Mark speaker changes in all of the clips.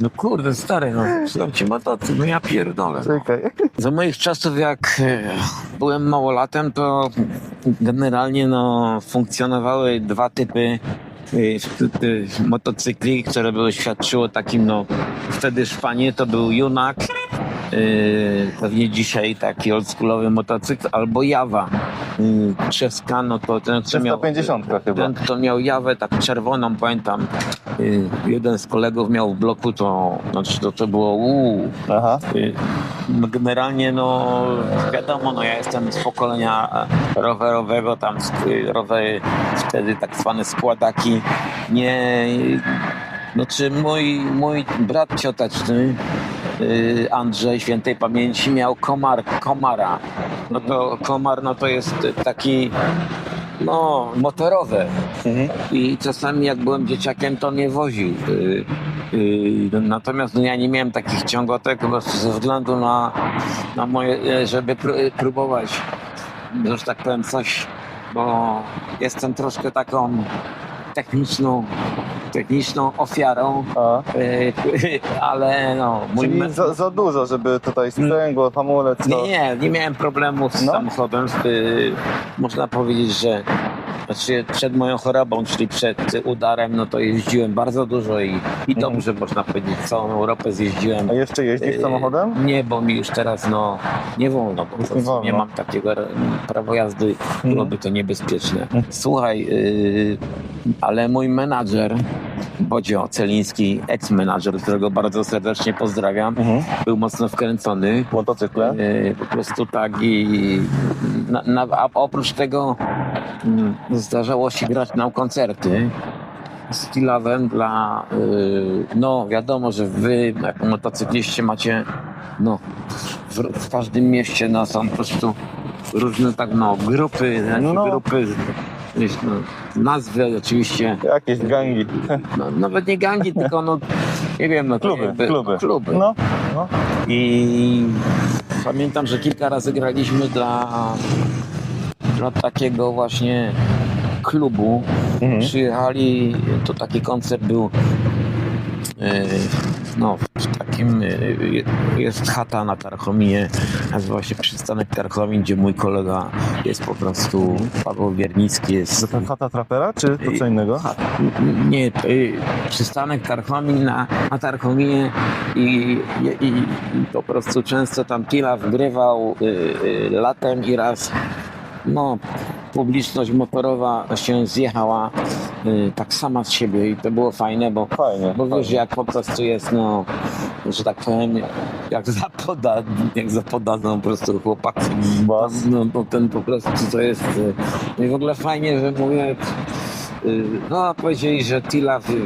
Speaker 1: No kurde, stary, no, przydał ci motocykl, no ja pierdolę.
Speaker 2: Czekaj.
Speaker 1: Za moich czasów, jak e, byłem małolatem, to generalnie no, funkcjonowały dwa typy e, e, motocykli, które były świadczyło takim, no, wtedy szpanie to był Junak, pewnie dzisiaj taki oldschoolowy motocykl, albo Jawa. Czeska, no to ten, co miał...
Speaker 2: 350 chyba.
Speaker 1: Ten, kto miał jawę tak czerwoną, pamiętam, jeden z kolegów miał w bloku, to znaczy to, to było uuu. Y, no Generalnie, no wiadomo, no ja jestem z pokolenia e, rowerowego, tam y, rowery, wtedy tak zwane składaki. Nie, no czy mój, mój brat cioteczny, y, Andrzej świętej pamięci miał komar, komara. No to komar, no to jest taki, no motorowe.
Speaker 2: Mhm.
Speaker 1: I czasami jak byłem dzieciakiem, to mnie woził. Yy, yy, natomiast no, ja nie miałem takich ciągotek po prostu ze względu na, na moje, e, żeby pró- próbować, że tak powiem, coś, bo jestem troszkę taką techniczną, techniczną ofiarą, yy, ale no, mój
Speaker 2: Czyli za, za dużo, żeby tutaj sprzęgło, hamulec, to...
Speaker 1: nie, nie, nie miałem problemów z
Speaker 2: No.
Speaker 1: samochodem. Y, można powiedzieć, że znaczy przed moją chorobą, czyli przed udarem, no to jeździłem bardzo dużo i, i
Speaker 2: Mhm.
Speaker 1: dobrze można powiedzieć, całą Europę zjeździłem.
Speaker 2: A jeszcze jeździsz
Speaker 1: Y,
Speaker 2: samochodem?
Speaker 1: Nie, bo mi już teraz no nie wolno, prostu nie,
Speaker 2: wolno.
Speaker 1: mam takiego prawo jazdy, byłoby to niebezpieczne.
Speaker 2: Mhm.
Speaker 1: Słuchaj, y, ale mój menadżer, Bodzio Celiński, ex-menadżer, którego bardzo serdecznie pozdrawiam,
Speaker 2: Mhm.
Speaker 1: był mocno wkręcony.
Speaker 2: Motocykle?
Speaker 1: E, po prostu tak i na, na, a oprócz tego mm, zdarzało się grać nam koncerty z Kilawem dla y, no wiadomo, że wy jako motocykliści macie no w, w każdym mieście no, są po prostu różne tak no grupy, znaczy
Speaker 2: No.
Speaker 1: grupy wiesz, no, nazwy oczywiście
Speaker 2: Jakieś gangi.
Speaker 1: no, nawet nie gangi, tylko no nie wiem, no
Speaker 2: Kluby,
Speaker 1: jakby-
Speaker 2: kluby.
Speaker 1: kluby.
Speaker 2: No, no.
Speaker 1: I pamiętam, że kilka razy graliśmy dla, dla takiego właśnie klubu.
Speaker 2: Mhm.
Speaker 1: Przyjechali, to taki koncert był e, no, takim e, jest chata na Tarchominie, nazywa się przystanek Tarchomin, gdzie mój kolega jest po prostu Paweł Wiernicki jest
Speaker 2: To ta chata trapera, czy to co innego?
Speaker 1: Ha- Nie, y, przystanek Tarchomin na, na Tarchominie i, i, i po prostu często tam Tila wgrywał y, y, latem i raz no, publiczność motorowa się zjechała y, tak sama z siebie i to było fajne, bo
Speaker 2: Fajnie.
Speaker 1: bo wiesz,
Speaker 2: fajnie.
Speaker 1: jak po prostu jest, no, że tak powiem, jak zapoda, jak zapodadzą po prostu chłopaki,
Speaker 2: Bas.
Speaker 1: no, no ten po prostu to jest, y, no i w ogóle fajnie, że mówię, y, no powiedzieli, że Tila y, y,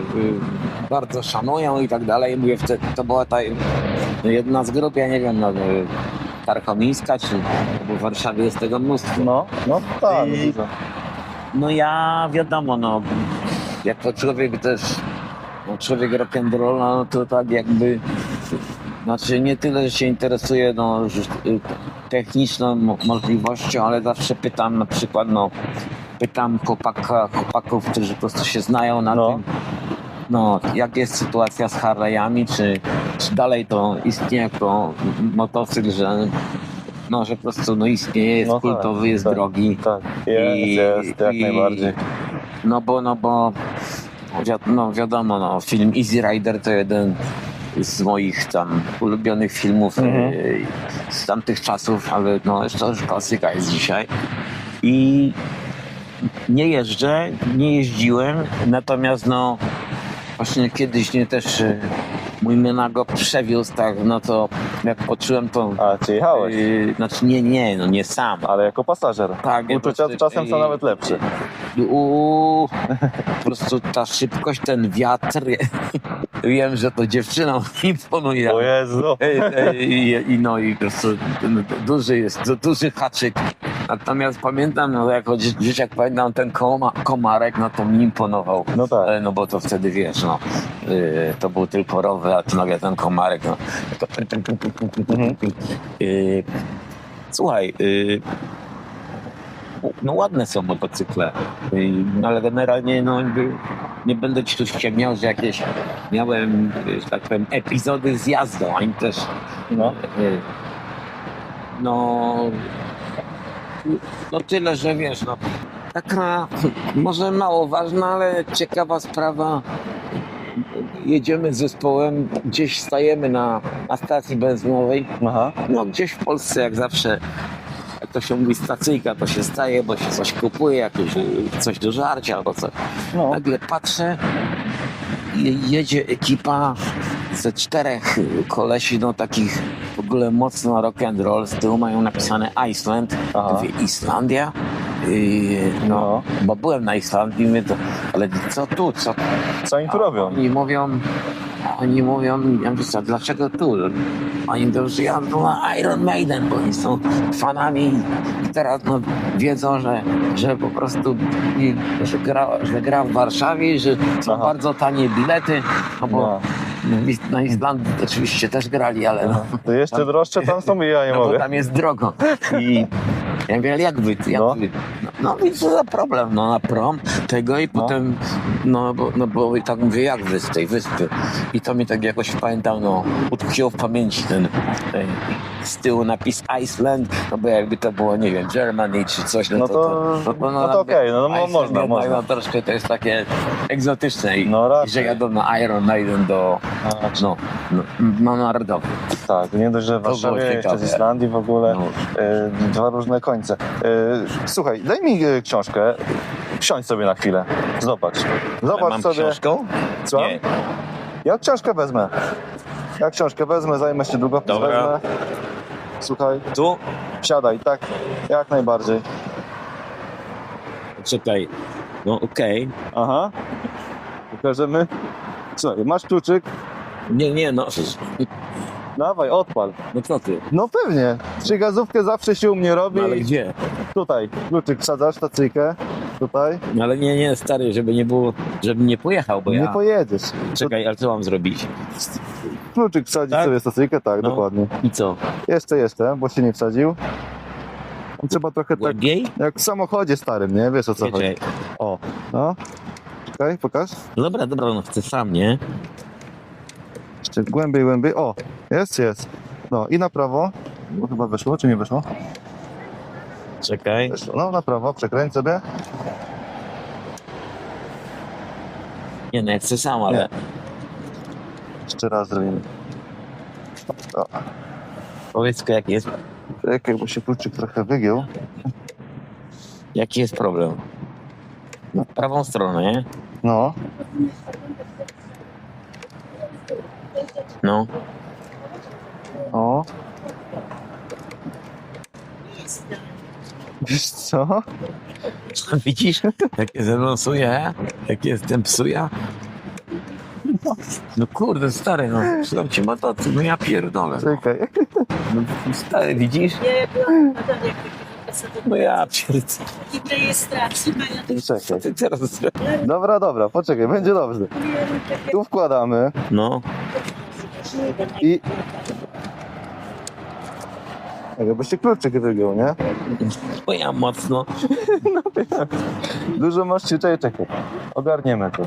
Speaker 1: bardzo szanują i tak dalej, mówię, wtedy to była ta jedna z grup, ja nie wiem, no, y, Tarchomińska, czy bo w Warszawie jest tego mnóstwo.
Speaker 2: No, no tak.
Speaker 1: I-. No ja wiadomo, no jako człowiek też, no człowiek rock'n'rolla, no to tak jakby, znaczy nie tyle, że się interesuje no, y, techniczną mo- możliwością, ale zawsze pytam na przykład, no pytam chłopaka, chłopaków, którzy po prostu się znają na
Speaker 2: No.
Speaker 1: tym, no jak jest sytuacja z Harley'ami, czy, czy dalej to istnieje jako motocykl, że no, że po prostu no istnieje, jest
Speaker 2: No tak,
Speaker 1: kultowy, jest
Speaker 2: tak.
Speaker 1: drogi.
Speaker 2: Tak, jest,
Speaker 1: I-
Speaker 2: jest, jak
Speaker 1: i-
Speaker 2: najbardziej.
Speaker 1: No bo, no bo, wi- no wiadomo, no, film Easy Rider to jeden z moich tam ulubionych filmów
Speaker 2: Mhm.
Speaker 1: e, z tamtych czasów, ale no jeszcze już klasyka jest dzisiaj. I nie jeżdżę, nie jeździłem, natomiast no właśnie kiedyś mnie też e, mój myna go przewiózł, tak, no to jak poczułem to,
Speaker 2: A, czy jechałeś?
Speaker 1: e, znaczy nie, nie, no nie sam,
Speaker 2: Ale jako pasażer.
Speaker 1: tak,
Speaker 2: Uczucia czasem są nawet lepsze.
Speaker 1: Uuu, po prostu ta szybkość, ten wiatr. Wiem, że to dziewczynom imponuje.
Speaker 2: O Jezu.
Speaker 1: I, i no i po prostu duży jest, du- duży haczyk. Natomiast pamiętam, no jako dzie- dzieciak pamiętam ten koma, komarek, no to mi imponował.
Speaker 2: No tak.
Speaker 1: E, No bo to wtedy wiesz, no y, to był tylko rower, a tu nagle ten komarek, no. To...
Speaker 2: Mhm.
Speaker 1: Y, Słuchaj, y, no ładne są motocykle, y, ale generalnie no, nie będę ci tu ściemniał, że jakieś miałem, że tak powiem, epizody z jazdą, oni też
Speaker 2: No.
Speaker 1: y, no no tyle, że wiesz, no taka może mało ważna, ale ciekawa sprawa. Jedziemy z zespołem, gdzieś stajemy na, na stacji benzynowej,
Speaker 2: Aha.
Speaker 1: no gdzieś w Polsce jak zawsze jak to się mówi stacyjka, to się staje, bo się coś kupuje, jakieś, y, coś do żarcia albo coś.
Speaker 2: No.
Speaker 1: Nagle patrzę i jedzie ekipa ze czterech kolesi, no takich w ogóle mocno rock and roll. Z tyłu mają napisane Iceland,
Speaker 2: Aha.
Speaker 1: mówię Islandia. I, no,
Speaker 2: No.
Speaker 1: bo byłem na Islandii, mówię to, ale co tu, co
Speaker 2: Co oni tu robią?
Speaker 1: oni mówią, oni mówią, ja mówię, co, dlaczego tu? Oni mówią, że jadą na Iron Maiden, bo oni są fanami i teraz no, wiedzą, że, że po prostu i, że, gra, że gra w Warszawie że są
Speaker 2: Aha.
Speaker 1: bardzo tanie bilety, no bo
Speaker 2: No.
Speaker 1: na Islandii oczywiście też grali, ale no,
Speaker 2: To jeszcze droższe tam są i ja nie
Speaker 1: no bo
Speaker 2: mogę.
Speaker 1: tam jest drogo. I ja mówię, ale jak wy, jak
Speaker 2: No.
Speaker 1: wy? No, i co za problem, no na prom tego i
Speaker 2: No.
Speaker 1: potem, no bo, no bo i tak mówię, jak wy z tej wyspy. I to mi tak jakoś pamiętam, no utkwiło w pamięci ten, ten z tyłu napis Iceland, no bo jakby to było, nie wiem, Germany czy coś, no,
Speaker 2: No
Speaker 1: to,
Speaker 2: to- no to okej, no, no,
Speaker 1: Iceland
Speaker 2: można, można.
Speaker 1: No troszkę to jest takie egzotyczne i,
Speaker 2: No
Speaker 1: i że jadą na Iron Maiden do, no, no, no narodowy.
Speaker 2: Tak, nie dość, że w Warszawie, jeszcze z Islandii w ogóle.
Speaker 1: No.
Speaker 2: E, dwa różne końce. E, słuchaj, daj mi e, książkę. Siądź sobie na chwilę. Zobacz. Zobacz
Speaker 1: Mam
Speaker 2: sobie.
Speaker 1: książką?
Speaker 2: Co?
Speaker 1: Nie.
Speaker 2: Ja książkę wezmę. Ja książkę wezmę, zajmę się długopis
Speaker 1: Dobra.
Speaker 2: wezmę. Słuchaj,
Speaker 1: Tu?
Speaker 2: siadaj, tak, jak najbardziej.
Speaker 1: Czekaj. No okej.
Speaker 2: Aha. Pokażemy. Słuchaj, masz kluczyk.
Speaker 1: Nie, nie, no.
Speaker 2: Dawaj, odpal.
Speaker 1: No co ty?
Speaker 2: No pewnie. Trzygazówkę zawsze się u mnie robi.
Speaker 1: No, ale gdzie?
Speaker 2: Tutaj, kluczyk wsadzasz, stacyjkę. Tutaj.
Speaker 1: No ale nie, nie, stary, żeby nie było, żebym nie pojechał, bo
Speaker 2: Nie
Speaker 1: ja...
Speaker 2: pojedziesz.
Speaker 1: Czekaj, ale co mam zrobić?
Speaker 2: Kluczyk wsadzić
Speaker 1: Tak?
Speaker 2: sobie stacyjkę, tak,
Speaker 1: No.
Speaker 2: dokładnie.
Speaker 1: I co?
Speaker 2: Jeszcze, jeszcze, bo się nie wsadził. Trzeba trochę tak,
Speaker 1: Głębiej?
Speaker 2: jak w samochodzie starym, nie? Wiesz o co chodzi. O, no. Czekaj, pokaż.
Speaker 1: Dobra, dobra, no chcę sam, nie?
Speaker 2: Jeszcze głębiej, głębiej. O, jest, jest. No i na prawo. Bo chyba wyszło, czy nie wyszło?
Speaker 1: Czekaj.
Speaker 2: Wyszło. No na prawo, przekręć sobie.
Speaker 1: Nie, no ja chcę sam, ale...
Speaker 2: Jeszcze raz zrobimy. O,
Speaker 1: Powiedz jaki jest,
Speaker 2: czekaj, bo się kluczyk trochę wygiął.
Speaker 1: jaki jest problem? No, prawą stronę, nie?
Speaker 2: No,
Speaker 1: No.
Speaker 2: o. Wiesz co?
Speaker 1: Widzisz? Jak ze mną suje, jak jestem psuja. No kurde, stary, no. Przydał ci motocykl, no ja pierdolę. No.
Speaker 2: Czekaj.
Speaker 1: No, stary, widzisz?
Speaker 3: Nie
Speaker 1: No ja pierdolę.
Speaker 3: I
Speaker 1: Co
Speaker 2: Czekaj.
Speaker 1: ty teraz zrobisz?
Speaker 2: Dobra, dobra, poczekaj, będzie dobrze. Tu wkładamy
Speaker 1: No.
Speaker 2: i... Czekaj, bo się kluczyk wygiął, nie?
Speaker 1: Bo ja mocno.
Speaker 2: Dużo masz czekaj, czekaj. Ogarniemy to.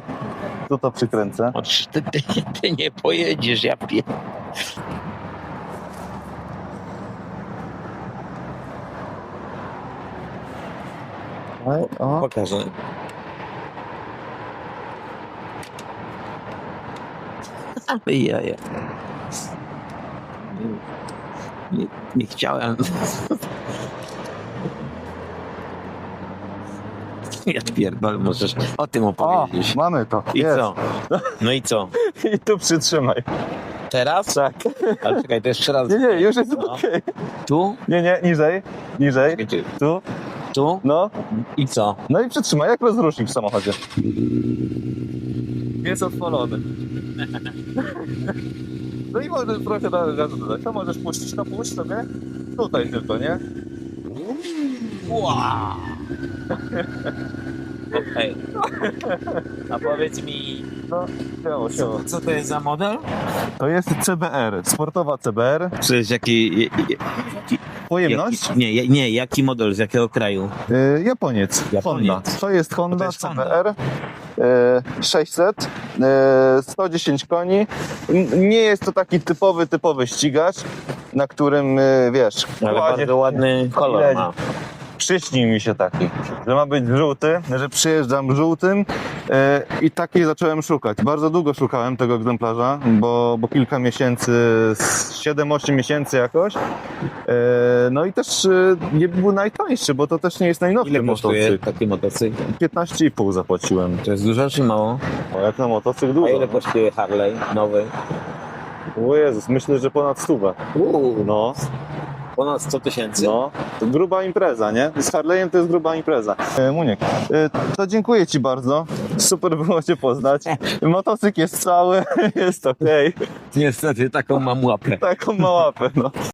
Speaker 2: Tu to przykręcę.
Speaker 1: O, Ty, ty, ty nie pojedziesz, ja pier...
Speaker 2: Oj, O,
Speaker 1: Pokażę. Ale ja, ja. Nie, nie, nie chciałem. Ja pierdolę, możesz o tym
Speaker 2: o
Speaker 1: opowiedzieć.
Speaker 2: mamy to.
Speaker 1: I
Speaker 2: Jest.
Speaker 1: co? No i co?
Speaker 2: I tu przytrzymaj.
Speaker 1: Teraz?
Speaker 2: Tak.
Speaker 1: Ale czekaj, to jeszcze raz.
Speaker 2: Nie, nie, już jest
Speaker 1: No.
Speaker 2: okej.
Speaker 1: Tu?
Speaker 2: Nie, nie, niżej, niżej.
Speaker 1: Czekaj,
Speaker 2: Tu,
Speaker 1: Tu?
Speaker 2: no.
Speaker 1: I co?
Speaker 2: No i przytrzymaj, jak rozrusznik w samochodzie. Jest otworzony. No i możesz trochę do gazu dodać. To możesz puścić, no puść sobie. Tutaj tylko, nie?
Speaker 1: Wow. Okej. A powiedz mi,
Speaker 2: No,
Speaker 1: co to jest za model?
Speaker 2: To jest CBR, sportowa CBR.
Speaker 1: Czy jest jaki...
Speaker 2: Pojemność?
Speaker 1: Jaki, nie, nie, jaki model, z jakiego kraju?
Speaker 2: Y, Japoniec.
Speaker 1: Japoniec.
Speaker 2: Honda. To jest Honda
Speaker 1: To jest Honda.
Speaker 2: CBR. e, 600, e, 110 koni. N- Nie jest to taki typowy, typowy ścigacz, na którym, e, wiesz,
Speaker 1: Ale
Speaker 2: kładzie-
Speaker 1: bardzo ładny kolor ma.
Speaker 2: Przyśnił mi się taki, że ma być żółty, że przyjeżdżam żółtym e, i taki zacząłem szukać. Bardzo długo szukałem tego egzemplarza, bo, bo kilka miesięcy, z 7-8 miesięcy jakoś. E, no i też e, nie był najtańszy, bo to też nie jest najnowszy
Speaker 1: Ile
Speaker 2: motocykl.
Speaker 1: taki motocykl?
Speaker 2: 15,5 zapłaciłem.
Speaker 1: To jest dużo czy mało?
Speaker 2: O, jak na motocykl
Speaker 1: A
Speaker 2: dużo.
Speaker 1: ile kosztuje Harley nowy?
Speaker 2: O Jezus, myślę, że ponad stówę.
Speaker 1: Uuu,
Speaker 2: No,
Speaker 1: ponad 100 tysięcy.
Speaker 2: no, to gruba impreza, nie? Z Harley'em to jest gruba impreza. E, Muniek, e, to dziękuję Ci bardzo. Super było Cię poznać. Motocykl jest cały, jest okej.
Speaker 1: Niestety taką mam łapę.
Speaker 2: Taką ma łapę, no.